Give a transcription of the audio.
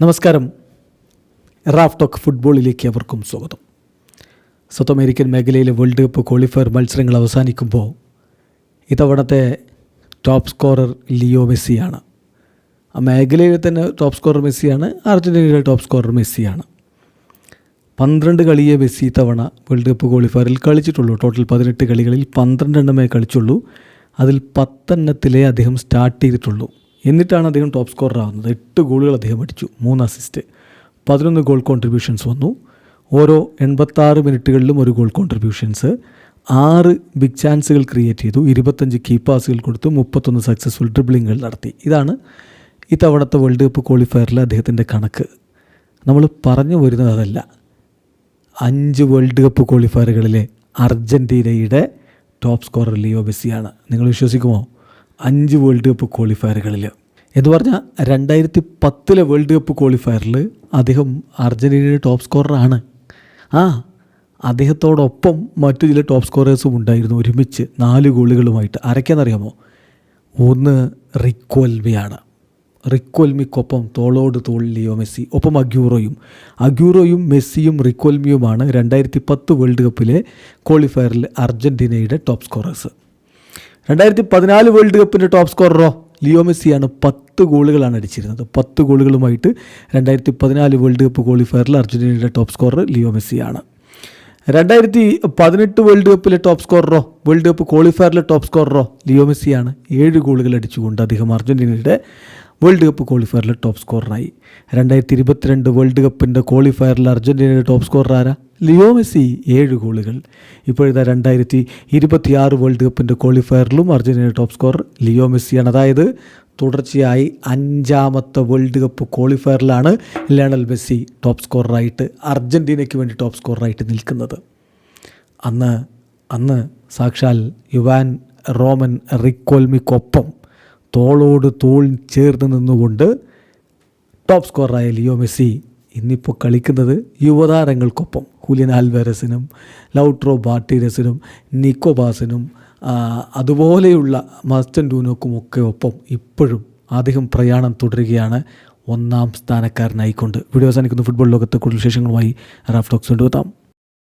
നമസ്കാരം. Raf talk ഫുട്ബോളിലേക്ക് അവർക്കും സ്വാഗതം. സൗത്ത് അമേരിക്കൻ മേഖലയിലെ വേൾഡ് കപ്പ് ക്വാളിഫയർ മത്സരങ്ങൾ അവസാനിക്കുമ്പോൾ ഇത്തവണത്തെ ടോപ്പ് സ്കോറർ ലിയോ മെസ്സിയാണ്. ആ മേഖലയിൽ തന്നെ ടോപ്പ് സ്കോറർ മെസ്സിയാണ് അർജന്റീനയുടെ ടോപ്പ് സ്കോറർ മെസ്സിയാണ്. പന്ത്രണ്ട് കളിയെ മെസ്സി ഇത്തവണ വേൾഡ് കപ്പ് ക്വാളിഫയറിൽ കളിച്ചിട്ടുള്ളൂ. ടോട്ടൽ പതിനെട്ട് കളികളിൽ പന്ത്രണ്ടെണ്ണമേ കളിച്ചുള്ളൂ. അതിൽ പത്തെണ്ണത്തിലേ അദ്ദേഹം സ്റ്റാർട്ട് ചെയ്തിട്ടുള്ളൂ. എന്നിട്ടാണ് അദ്ദേഹം ടോപ്പ് സ്കോറർ ആവുന്നത്. എട്ട് ഗോളുകൾ അദ്ദേഹം അടിച്ചു മൂന്ന് അസിസ്റ്റ് പതിനൊന്ന് ഗോൾ കോൺട്രിബ്യൂഷൻസ് വന്നു. ഓരോ എൺപത്താറ് മിനിറ്റുകളിലും ഒരു ഗോൾ കോൺട്രിബ്യൂഷൻസ് ആറ് ബിഗ് ചാൻസുകൾ ക്രിയേറ്റ് ചെയ്തു ഇരുപത്തഞ്ച് കീ പാസുകൾ കൊടുത്തു മുപ്പത്തൊന്ന് സക്സസ്ഫുൾ ഡ്രിബ്ലിങ്ങുകൾ നടത്തി. ഇതാണ് ഇത്തവണത്തെ വേൾഡ് കപ്പ് ക്വാളിഫയറിൽ അദ്ദേഹത്തിന്റെ കണക്ക്. നമ്മൾ പറഞ്ഞു വരുന്നത് അതല്ല. അഞ്ച് വേൾഡ് കപ്പ് ക്വാളിഫയറുകളിലെ അർജന്റീനയുടെ ടോപ്പ് സ്കോറർ ലിയോ മെസ്സിയാണ്. നിങ്ങൾ വിശ്വസിക്കുമോ? അഞ്ച് വേൾഡ് കപ്പ് ക്വാളിഫയറുകളിൽ എന്ന് പറഞ്ഞാൽ രണ്ടായിരത്തി പത്തിലെ വേൾഡ് കപ്പ് ക്വാളിഫയറിൽ അദ്ദേഹം അർജന്റീനയുടെ ടോപ്പ് സ്കോററാണ് ആ അദ്ദേഹത്തോടൊപ്പം മറ്റു ചില ടോപ്പ് സ്കോറേഴ്സും ഉണ്ടായിരുന്നു ഒരുമിച്ച്. നാല് ഗോളുകളുമായിട്ട്. ആരൊക്കെയാണെന്നറിയാമോ? ഒന്ന് റിക്കോൽമിയാണ് റിക്കോൽമിക്കൊപ്പം തോളോട് തോൾ ലിയോ മെസ്സി ഒപ്പം അഗ്യൂറോയും. അഗ്യൂറോയും മെസ്സിയും റിക്കോൽമിയുമാണ് രണ്ടായിരത്തി പത്ത് വേൾഡ് കപ്പിലെ ക്വാളിഫയറിൽ അർജന്റീനയുടെ ടോപ്പ് സ്കോറേഴ്സ് രണ്ടായിരത്തി പതിനാല് വേൾഡ് കപ്പിന്റെ ടോപ്പ് സ്കോററോ ലിയോ മെസ്സിയാണ് പത്ത് ഗോളുകളാണ് അടിച്ചിരുന്നത്. പത്ത് ഗോളുകളുമായിട്ട് രണ്ടായിരത്തി പതിനാല് വേൾഡ് കപ്പ് ക്വാളിഫയറിൽ അർജന്റീനയുടെ ടോപ്പ് സ്കോറർ ലിയോ മെസ്സിയാണ്. രണ്ടായിരത്തി പതിനെട്ട് വേൾഡ് കപ്പിലെ ടോപ്പ് സ്കോററോ വേൾഡ് കപ്പ് ക്വാളിഫയറിലെ ടോപ്പ് സ്കോററോ ലിയോ മെസ്സിയാണ് ഏഴ് ഗോളുകൾ അടിച്ചുകൊണ്ട് അദ്ദേഹം അർജന്റീനയുടെ വേൾഡ് കപ്പ് ക്വാളിഫയറിൽ ടോപ്പ് സ്കോററായി രണ്ടായിരത്തി ഇരുപത്തിരണ്ട് വേൾഡ് കപ്പിന്റെ ക്വാളിഫയറിൽ അർജന്റീനയുടെ ടോപ്പ് സ്കോറർ ആരാ? Leo Messi. ഏഴ് ഗോളുകൾ. ഇപ്പോഴത്തെ രണ്ടായിരത്തി ഇരുപത്തിയാറ് വേൾഡ് കപ്പിന്റെ ക്വാളിഫയറിലും അർജന്റീനയുടെ ടോപ്പ് സ്കോറർ ലിയോ മെസ്സിയാണ്. അതായത് തുടർച്ചയായി അഞ്ചാമത്തെ വേൾഡ് കപ്പ് ക്വാളിഫയറിലാണ് ലയണൽ മെസ്സി ടോപ്പ് സ്കോററായിട്ട് അർജന്റീനയ്ക്ക് വേണ്ടി ടോപ്പ് സ്കോററായിട്ട് നിൽക്കുന്നത്. അന്ന് അന്ന് സാക്ഷാൽ യുവാൻ റോമൻ റിക്കോൽമിക്കൊപ്പം തോളോട് തോൾ ചേർന്ന് നിന്നുകൊണ്ട് ടോപ്പ് സ്കോറായ ലിയോ മെസ്സി ഇന്നിപ്പോൾ കളിക്കുന്നത് യുവതാരങ്ങൾക്കൊപ്പം. ഹുലിയൻ ആൽവേരസിനും ലൗട്രോ ബാർട്ടീരസിനും നിക്കോബാസിനും അതുപോലെയുള്ള മസ്റ്റൻ ഡൂനോക്കുമൊക്കെ ഒപ്പം ഇപ്പോഴും അദ്ദേഹം പ്രയാണം തുടരുകയാണ് ഒന്നാം സ്ഥാനക്കാരനായിക്കൊണ്ട്. വീഡിയോ അവസാനിക്കുന്ന. ഫുട്ബോൾ ലോകത്തെ കൂടുതൽ വിശേഷങ്ങളുമായി റാഫ് ടോക്സ് കൊണ്ടുവെത്താം.